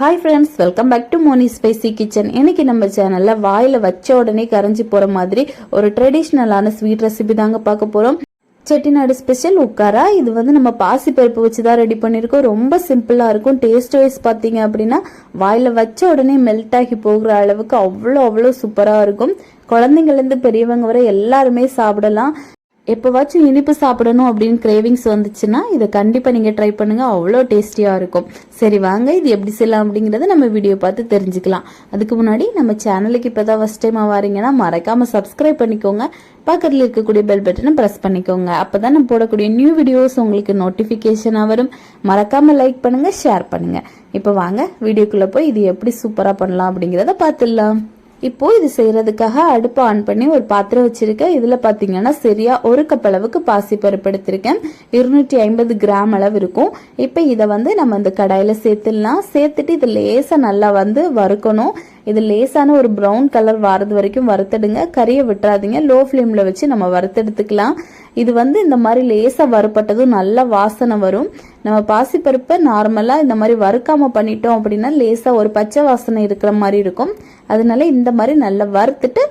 Hi friends welcome back to Moni spicy kitchen இன்னைக்கு நம்ம சேனல்ல வாயில வச்ச உடனே கரைஞ்சி போற மாதிரி ஒரு ட்ரெடிஷ்னலான ஸ்வீட் ரெசிபி தாங்க பார்க்க போறோம். செட்டிநாடு ஸ்பெஷல் உக்காரா? இது வந்து நம்ம பாசி பருப்பு வச்சு தான் ரெடி பண்ணியிருக்கோம் ரொம்ப சிம்பிளா இருக்கும். டேஸ்ட் வைஸ் பார்த்தீங்க அப்படின்னா வாயில வச்ச உடனே மெல்ட் ஆகி போகிற அளவுக்கு அவ்வளோ அவ்வளோ சூப்பரா இருக்கும். குழந்தைங்கள்லேருந்து பெரியவங்க வரை எல்லாருமே சாப்பிடலாம். எப்போவாச்சும் இனிப்பு சாப்பிடணும் அப்படின்னு கிரேவிங்ஸ் வந்துச்சுன்னா இதை கண்டிப்பாக நீங்கள் ட்ரை பண்ணுங்கள் அவ்வளோ டேஸ்டியாக இருக்கும். சரி வாங்க. இது எப்படி செய்யலாம் அப்படிங்கிறத நம்ம வீடியோ பார்த்து தெரிஞ்சுக்கலாம். அதுக்கு முன்னாடி நம்ம சேனலுக்கு இப்போ தான் ஃபஸ்ட் டைம் வரீங்கன்னா மறக்காமல் சப்ஸ்கிரைப் பண்ணிக்கோங்க. பக்கத்தில் இருக்கக்கூடிய பெல் பட்டனை ப்ரெஸ் பண்ணிக்கோங்க. அப்போ தான் நம்ம போடக்கூடிய நியூ வீடியோஸ் உங்களுக்கு நோட்டிஃபிகேஷனாக வரும். மறக்காமல் லைக் பண்ணுங்கள் ஷேர் பண்ணுங்கள் இப்போ வாங்க. வீடியோக்குள்ளே போய் இது எப்படி சூப்பராக பண்ணலாம் அப்படிங்கிறத பார்த்துடலாம். இப்போ இது செய்யறதுக்காக அடுப்பை ஆன் பண்ணி ஒரு பாத்திரம் வச்சிருக்கேன். இதுல பாத்தீங்கன்னா சரியா ஒரு கப் அளவுக்கு பாசி பருப்பு எடுத்திருக்கேன். இருநூற்றி ஐம்பது கிராம் அளவு இருக்கும். இப்போ இதை வந்து நம்ம இந்த கடாயில சேர்த்துடலாம். சேர்த்துட்டு இது லேசா நல்லா வந்து வறுக்கணும். இது லேசான ஒரு ப்ரௌன் கலர் வரது வரைக்கும் வறுத்தெடுங்க. கறியை விட்டுறாதீங்க. லோ ஃப்ளேமில் வச்சு நம்ம வறுத்தெடுத்துக்கலாம். இது வந்து இந்த மாதிரி லேசாக வறுப்பட்டதும் நல்ல வாசனை வரும். நம்ம பாசிப்பருப்பை நார்மலாக இந்த மாதிரி வறுக்காமல் பண்ணிட்டோம் அப்படின்னா லேசாக ஒரு பச்சை வாசனை இருக்கிற மாதிரி இருக்கும். அதனால இந்த மாதிரி நல்லா வறுத்துட்டு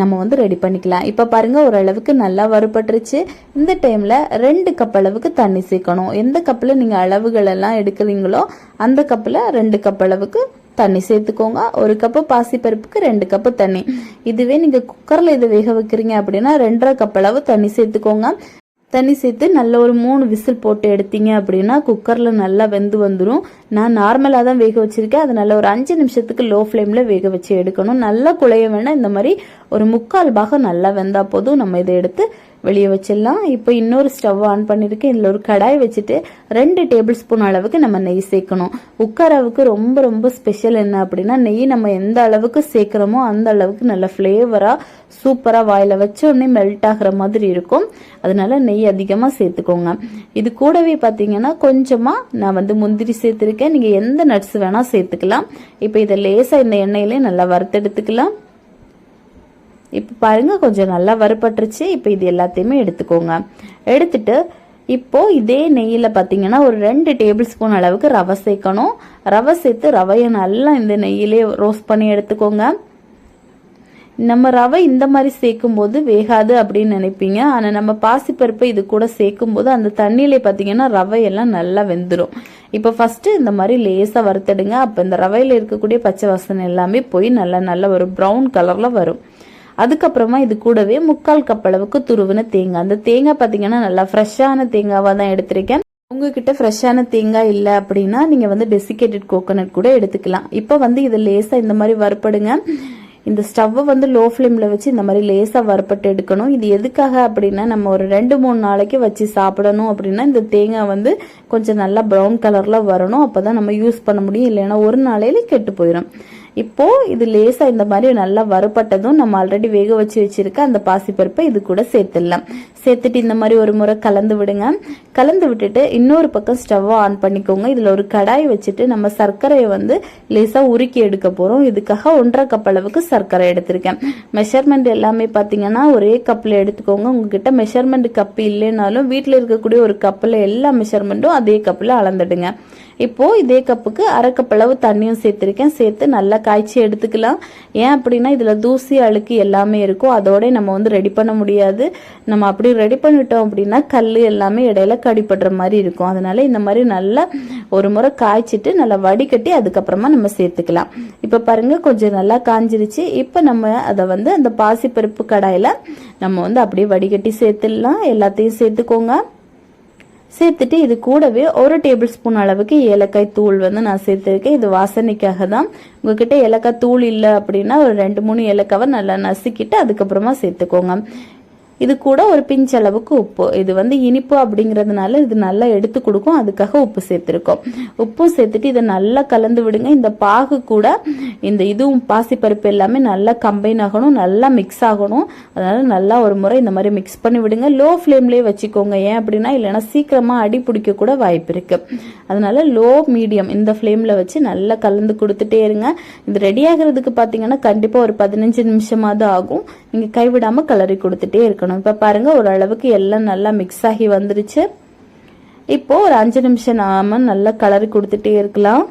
நம்ம வந்து ரெடி பண்ணிக்கலாம். இப்போ பாருங்கள் ஓரளவுக்கு நல்லா வறுபட்டுருச்சு. இந்த டைமில் ரெண்டு கப் அளவுக்கு தண்ணி சேர்க்கணும். எந்த கப்பில் நீங்கள் அளவுகள் எல்லாம் எடுக்கிறீங்களோ அந்த கப்பில் ரெண்டு கப் அளவுக்கு தண்ணி சேர்த்துக்கோங்க. ஒரு கப்பு பாசிப்பருப்புக்கு ரெண்டு கப்பு தண்ணி. இதுவே நீங்கள் குக்கரில் இதை வேக வைக்கிறீங்க அப்படின்னா ரெண்டரை கப் அளவு தண்ணி சேர்த்துக்கோங்க. தண்ணி சேர்த்து நல்ல ஒரு மூணு விசில் போட்டு எடுத்தீங்க அப்படின்னா குக்கரில் நல்லா வெந்து வந்துடும் நான் நார்மலாக தான் வேக வச்சிருக்கேன். நல்ல ஒரு அஞ்சு நிமிஷத்துக்கு லோ ஃப்ளேமில் வேக வச்சு எடுக்கணும். நல்லா குழைய வேணால் இந்த மாதிரி ஒரு முக்கால் பாகம் நல்லா வெந்தால் போதும். நம்ம இதை எடுத்து வெளியே வச்சிடலாம். இப்போ இன்னொரு ஸ்டவ் ஆன் பண்ணியிருக்கேன் இதில் ஒரு கடாய் வச்சுட்டு ரெண்டு டேபிள் ஸ்பூன் அளவுக்கு நம்ம நெய் சேர்க்கணும். உக்காரவுக்கு ரொம்ப ரொம்ப ஸ்பெஷல் என்ன அப்படின்னா நெய் நம்ம எந்த அளவுக்கு சேர்க்குறோமோ அந்த அளவுக்கு நல்ல ஃப்ளேவராக சூப்பராக வாயில் வச்ச உடனே மெல்ட் ஆகிற மாதிரி இருக்கும். அதனால நெய் அதிகமாக சேர்த்துக்கோங்க. இது கூடவே பார்த்தீங்கன்னா கொஞ்சமாக நான் வந்து முந்திரி சேர்த்துருக்கேன். நீங்கள் எந்த நட்ஸ் வேணால் சேர்த்துக்கலாம். இப்போ இதை லேசாக இந்த எண்ணெயிலே நல்லா வறுத்தெடுத்துக்கலாம். இப்போ பாருங்கள் கொஞ்சம் நல்லா வறுபட்டுருச்சு. இப்போ இது எல்லாத்தையுமே எடுத்துக்கோங்க. எடுத்துட்டு இப்போது இதே நெய்யில் பார்த்தீங்கன்னா ஒரு ரெண்டு டேபிள் ஸ்பூன் அளவுக்கு ரவை சேர்க்கணும். ரவை சேர்த்து ரவையை நல்லா இந்த நெய்யிலே ரோஸ்ட் பண்ணி எடுத்துக்கோங்க. நம்ம ரவை இந்த மாதிரி சேர்க்கும் போது வேகாது அப்படின்னு நினைப்பீங்க. ஆனால் நம்ம பாசிப்பருப்பை இது கூட சேர்க்கும் போது அந்த தண்ணியிலே பார்த்தீங்கன்னா ரவையெல்லாம் நல்லா வெந்துடும் இப்போ ஃபஸ்ட்டு இந்த மாதிரி லேசாக வறுத்தெடுங்க. அப்போ இந்த ரவையில் இருக்கக்கூடிய பச்சை வாசனை எல்லாமே போய் நல்லா நல்லா ஒரு ப்ரௌன் கலரில் வரும். அதுக்கப்புறமா இது கூடவே முக்கால் கப் அளவுக்கு துருவின தேங்காய். அந்த தேங்காய் பார்த்தீங்கன்னா நல்லா ஃப்ரெஷ்ஷான தேங்காவாக தான் எடுத்திருக்கேன். உங்ககிட்ட ஃப்ரெஷ்ஷான தேங்காய் இல்லை அப்படின்னா நீங்கள் வந்து டெசிகேட்டட் கோகோனட் கூட எடுத்துக்கலாம். இப்போ வந்து இது லேசாக இந்த மாதிரி வறுப்படுங்க இந்த ஸ்டவ்வை வந்து லோ ஃப்ளேமில் வச்சு இந்த மாதிரி லேசாக வறுப்பட்டு எடுக்கணும். இது எதுக்காக அப்படின்னா நம்ம ஒரு ரெண்டு மூணு நாளைக்கு வச்சு சாப்பிடணும் அப்படின்னா இந்த தேங்காய் வந்து கொஞ்சம் நல்லா ப்ரௌன் கலரில் வரணும். அப்போ தான் நம்ம யூஸ் பண்ண முடியும். இல்லைன்னா ஒரு நாளையில கெட்டு போயிடும் இப்போது இது லேசாக இந்த மாதிரி நல்லா வறுப்பட்டதும் நம்ம ஆல்ரெடி வேக வச்சு வச்சுருக்க அந்த பாசிப்பருப்பை இது கூட சேர்த்துடலாம். சேர்த்துட்டு இந்த மாதிரி ஒரு முறை கலந்து விடுங்க. கலந்து விட்டுட்டு இன்னொரு பக்கம் ஸ்டவ்வை ஆன் பண்ணிக்கோங்க. இதில் ஒரு கடாய் வச்சுட்டு நம்ம சர்க்கரையை வந்து லேசாக உருக்கி எடுக்க போகிறோம் இதுக்காக ஒன்றரை கப் அளவுக்கு சர்க்கரை எடுத்திருக்கேன். மெஷர்மெண்ட் எல்லாமே பார்த்தீங்கன்னா ஒரே கப்பில் எடுத்துக்கோங்க. உங்ககிட்ட மெஷர்மெண்ட் கப் இல்லைனாலும் வீட்டில் இருக்கக்கூடிய ஒரு கப்பில் எல்லா மெஷர்மெண்ட்டும் அதே கப்பில் அளந்துடுங்க. இப்போது இதே கப்புக்கு அரை கப் அளவு தண்ணியும் சேர்த்துருக்கேன். சேர்த்து நல்லா காய்ச்சி எடுத்துக்கலாம். ஏன் அப்படின்னா இதில் தூசி அழுக்கு எல்லாமே இருக்கும். அதோட நம்ம வந்து ரெடி பண்ண முடியாது. நம்ம அப்படி ரெடி பண்ணிட்டோம் அப்படின்னா கல் எல்லாமே இடையில கடிப்படுற மாதிரி இருக்கும். அதனால இந்த மாதிரி நல்லா ஒரு முறை காய்ச்சிட்டு நல்லா வடிகட்டி அதுக்கப்புறமா நம்ம சேர்த்துக்கலாம். இப்போ பாருங்க கொஞ்சம் நல்லா காஞ்சிருச்சு. இப்போ நம்ம அதை வந்து அந்த பாசிப்பருப்பு கடாயில் நம்ம வந்து அப்படியே வடிகட்டி சேர்த்துடலாம். எல்லாத்தையும் சேர்த்துக்கோங்க. சேர்த்துட்டு இது கூடவே ஒரு டேபிள் ஸ்பூன் அளவுக்கு ஏலக்காய் தூள் வந்து நான் சேர்த்துருக்கேன். இது வாசனைக்காக தான். உங்ககிட்ட ஏலக்காய் தூள் இல்லை அப்படின்னா ஒரு ரெண்டு மூணு ஏலக்காவை நல்லா நசுக்கிட்டு அதுக்கப்புறமா சேர்த்துக்கோங்க. இது கூட ஒரு பிஞ்ச் அளவுக்கு உப்பு. இது வந்து இனிப்பு அப்படிங்கிறதுனால இது நல்லா எடுத்து கொடுக்கும். அதுக்காக உப்பு சேர்த்துருக்கோம். உப்பு சேர்த்துட்டு இதை நல்லா கலந்து விடுங்க. இந்த பாகு கூட இந்த இதுவும் பாசிப்பருப்பு எல்லாமே நல்லா கம்பைன் ஆகணும். நல்லா மிக்ஸ் ஆகணும். அதனால நல்லா ஒரு முறை இந்த மாதிரி மிக்ஸ் பண்ணி விடுங்க. லோ ஃப்ளேம்லேயே வச்சுக்கோங்க. ஏன் அப்படின்னா இல்லைன்னா சீக்கிரமாக அடி பிடிக்க கூட வாய்ப்பு இருக்கு. அதனால லோ மீடியம் இந்த ஃப்ளேமில் வச்சு நல்லா கலந்து கொடுத்துட்டே இருங்க. இது ரெடி ஆகிறதுக்கு பார்த்தீங்கன்னா கண்டிப்பாக ஒரு பதினஞ்சு நிமிஷமாவது ஆகும். நீங்கள் கைவிடாமல் கலரி கொடுத்துட்டே இருக்கணும். இப்போ பாருங்கள் ஓரளவுக்கு எல்லாம் நல்லா மிக்ஸ் ஆகி வந்துருச்சு. இப்போது ஒரு அஞ்சு நிமிஷம் நாம நல்லா கலரி கொடுத்துட்டே இருக்கலாம்.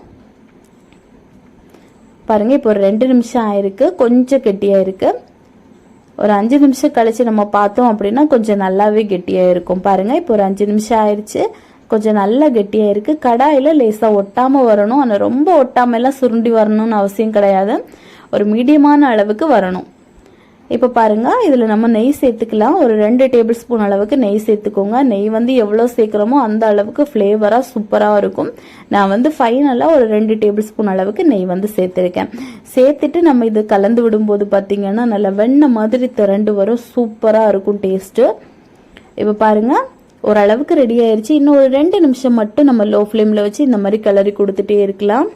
பாருங்கள் இப்போ ஒரு ரெண்டு நிமிஷம் ஆயிருக்கு. கொஞ்சம் கெட்டியாக இருக்குது ஒரு அஞ்சு நிமிஷம் கழித்து நம்ம பார்த்தோம் அப்படின்னா கொஞ்சம் நல்லாவே கெட்டியாக இருக்கும். பாருங்கள் இப்போ ஒரு அஞ்சு நிமிஷம் ஆயிடுச்சு. கொஞ்சம் நல்லா கெட்டியாக இருக்குது கடாயில் லேசாக ஒட்டாமல் வரணும். ஆனால் ரொம்ப ஒட்டாமலாம் சுருண்டி வரணும்னு அவசியம் கிடையாது. ஒரு மீடியமான அளவுக்கு வரணும். இப்போ பாருங்க இதில் நம்ம நெய் சேர்த்துக்கலாம். ஒரு ரெண்டு டேபிள் ஸ்பூன் அளவுக்கு நெய் சேர்த்துக்கோங்க. நெய் வந்து எவ்வளோ சேர்க்குறோமோ அந்த அளவுக்கு ஃப்ளேவராக சூப்பராக இருக்கும். நான் வந்து ஃபைனலாக ஒரு ரெண்டு டேபிள் ஸ்பூன் அளவுக்கு நெய் வந்து சேர்த்துருக்கேன். சேர்த்துட்டு நம்ம இது கலந்து விடும்போது பார்த்தீங்கன்னா நல்லா வெண்ணெய் மாதிரி திரண்டு வரும். சூப்பராக இருக்கும் டேஸ்ட்டு இப்போ பாருங்கள் ஓரளவுக்கு ரெடி ஆயிடுச்சு இன்னும் ஒரு ரெண்டு நிமிஷம் மட்டும் நம்ம லோ ஃப்ளேமில் வச்சு இந்த மாதிரி கிளறி கொடுத்துட்டே இருக்கலாம்.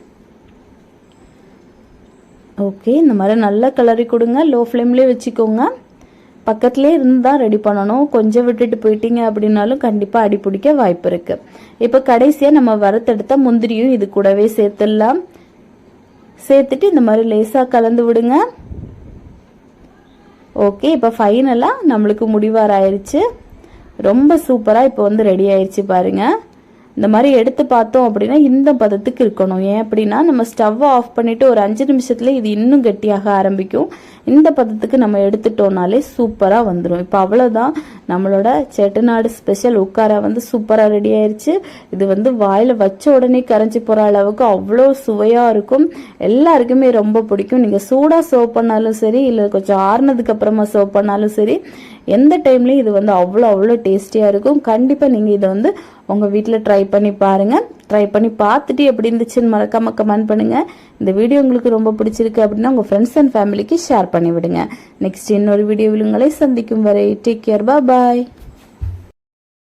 ஓகே இந்த மாதிரி நல்லா கிளறி கொடுங்க. லோ ஃப்ளேம்லேயே வச்சுக்கோங்க. பக்கத்துலேயே இருந்து தான் ரெடி பண்ணணும். கொஞ்சம் விட்டுட்டு போயிட்டீங்க அப்படின்னாலும் கண்டிப்பாக அடி பிடிக்க வாய்ப்பு இருக்குது இப்போ கடைசியாக நம்ம வறுத்தெடுத்த முந்திரியும் இது கூடவே சேர்த்துடலாம். சேர்த்துட்டு இந்த மாதிரி லேசாக கலந்து விடுங்க. ஓகே இப்போ ஃபைனலாக நம்மளுக்கு முடிவார் ஆயிடுச்சு ரொம்ப சூப்பராக இப்போ வந்து ரெடி ஆயிடுச்சு பாருங்கள் இந்த மாதிரி எடுத்து பார்த்தோம் அப்படின்னா இந்த பதத்துக்கு இருக்கணும். ஏன் அப்படின்னா நம்ம ஸ்டவ்வை ஆஃப் பண்ணிட்டு ஒரு அஞ்சு நிமிஷத்துல இது இன்னும் கெட்டியாக ஆரம்பிக்கும். இந்த பதத்துக்கு நம்ம எடுத்துட்டோம்னாலே சூப்பராக வந்துடும் இப்போ அவ்வளோதான் நம்மளோட செட்டநாடு ஸ்பெஷல் உட்காரா வந்து சூப்பராக ரெடி ஆயிருச்சு. இது வந்து வாயில் வச்ச உடனே கரைஞ்சி போகிற அளவுக்கு அவ்வளோ சுவையாக இருக்கும். எல்லாருக்குமே ரொம்ப பிடிக்கும். நீங்கள் சூடாக சர்வ் பண்ணாலும் சரி இல்லை கொஞ்சம் ஆறுனதுக்கு அப்புறமா சர்வ் பண்ணாலும் சரி எந்த டைம்லையும் இது வந்து அவ்வளோ அவ்வளோ டேஸ்டியாக இருக்கும். கண்டிப்பாக நீங்கள் இதை வந்து உங்கள் வீட்டில் ட்ரை பண்ணி பாருங்கள் ட்ரை பண்ணி பார்த்துட்டு எப்படி இருந்துச்சுன்னு மறக்காமல் கமெண்ட் பண்ணுங்கள் இந்த வீடியோ உங்களுக்கு ரொம்ப பிடிச்சிருக்கு அப்படின்னா உங்கள் ஃப்ரெண்ட்ஸ் அண்ட் ஃபேமிலிக்கு ஷேர் பண்ணி விடுங்க நெக்ஸ்ட் இன்னொரு வீடியோ உங்களை சந்திக்கும் வரை டேக் கேர் பாய்